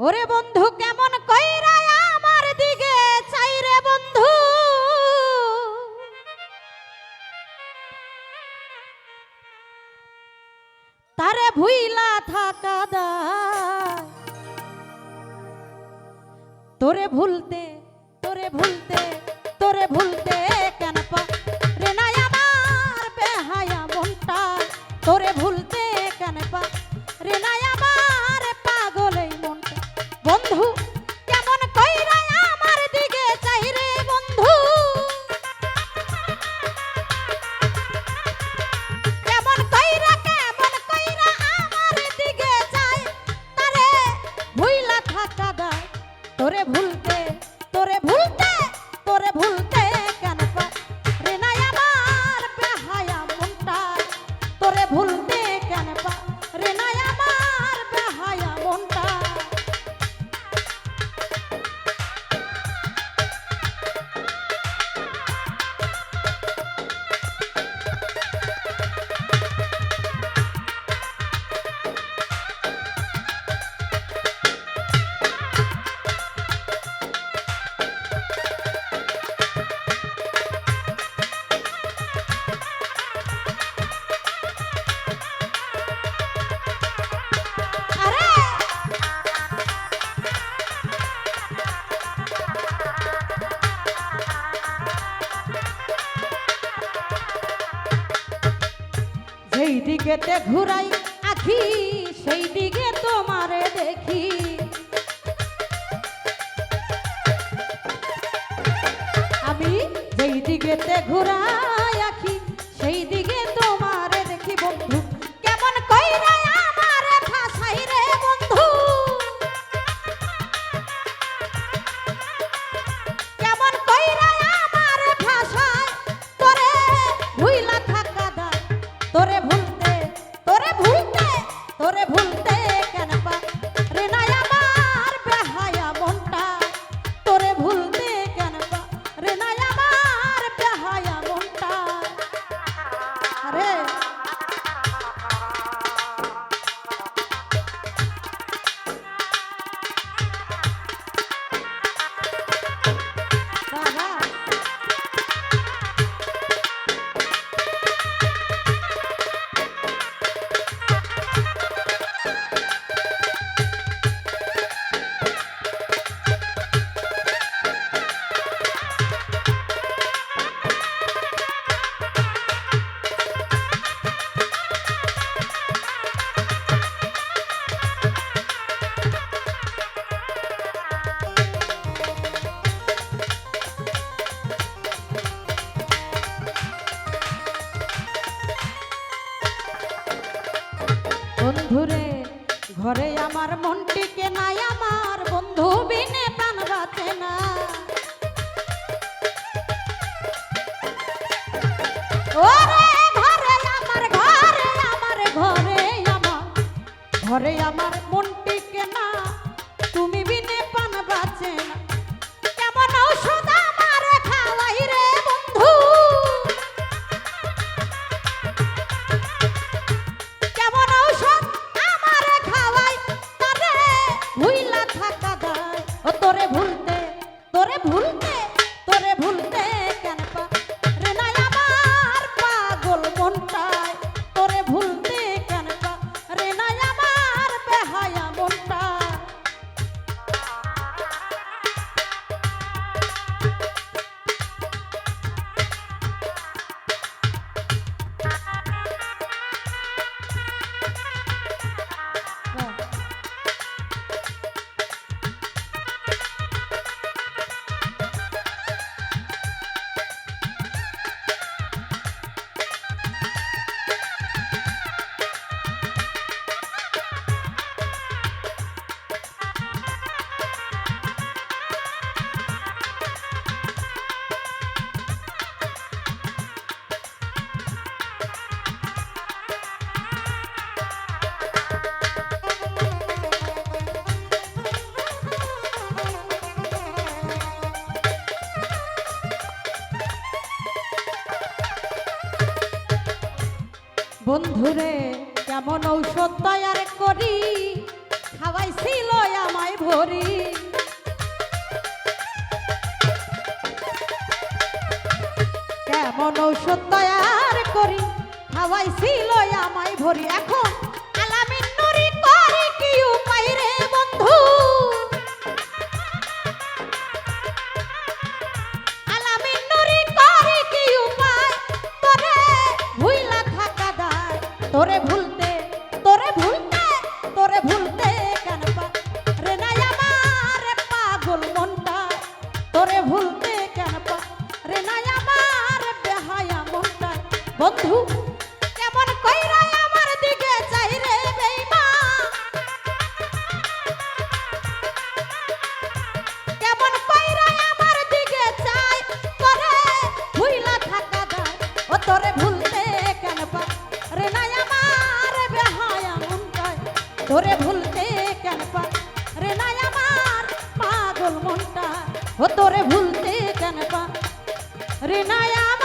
ওরে বন্ধু, কেমন কইরা আমার দিকে চাই রে বন্ধু? তারে ভুইলা থাকা দা তোরে ভুলতে তোরে ভুলতে তোরে ভুলতে ভুলতে তোরে ভুলতে তোরে ভুলতে সেই দিকেতে ঘুরাই আখি সেই দিকে তোমারে দেখি। আমি সেই দিকেতে ঘুরাই ওরে ভুল বন্ধুরে, ঘরে আমার মনটিকে নাই আমার বন্ধু বিনে প্রাণ বাঁচে না। ওরে ঘরে আমার ঘরে আমার ঘরে আমার ঘরে আমার থাকা বন্ধুরে, কেমন ঔষধ তৈয়ার করি? খাওয়াইছিল আমায় ভরি। কেমন ঔষধ তৈয়ার করি? খাওয়াইছিল আমায় ভরি। এখন মনটা তোরে ভুলতে কেন রে নাই আমার বেহায়া মনটা বন্ধু, কেমন কইরা আমার দিকে চাই রে বেঈমান কেমন কইরা আমার দিকে চাই? ভুইলা থাকা ও তোরে ভুলতে কেন রে নাই আমার বেহায়া মনটায়। তোরে ভুলতে ও তোরে ভুলতে কেন পা? রে আমার